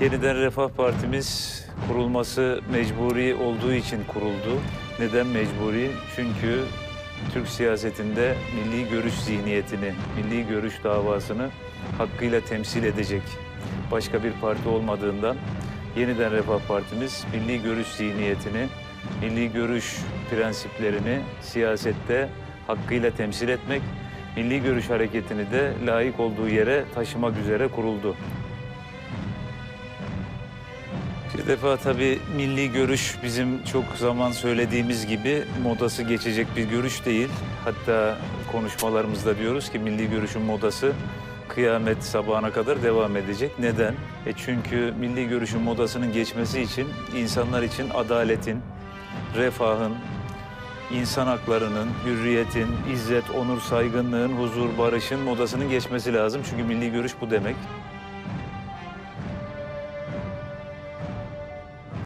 Yeniden Refah Partimiz kurulması mecburi olduğu için kuruldu. Neden mecburi? Çünkü Türk siyasetinde milli görüş zihniyetini, milli görüş davasını hakkıyla temsil edecek başka bir parti olmadığından Yeniden Refah Partimiz milli görüş zihniyetini, milli görüş prensiplerini siyasette hakkıyla temsil etmek, milli görüş hareketini de layık olduğu yere taşımak üzere kuruldu. Bir defa tabii milli görüş bizim çok zaman söylediğimiz gibi modası geçecek bir görüş değil. Hatta konuşmalarımızda diyoruz ki milli görüşün modası kıyamet sabahına kadar devam edecek. Neden? E çünkü milli görüşün modasının geçmesi için insanlar için adaletin, refahın, insan haklarının, hürriyetin, izzet, onur, saygınlığın, huzur, barışın modasının geçmesi lazım. Çünkü milli görüş bu demek.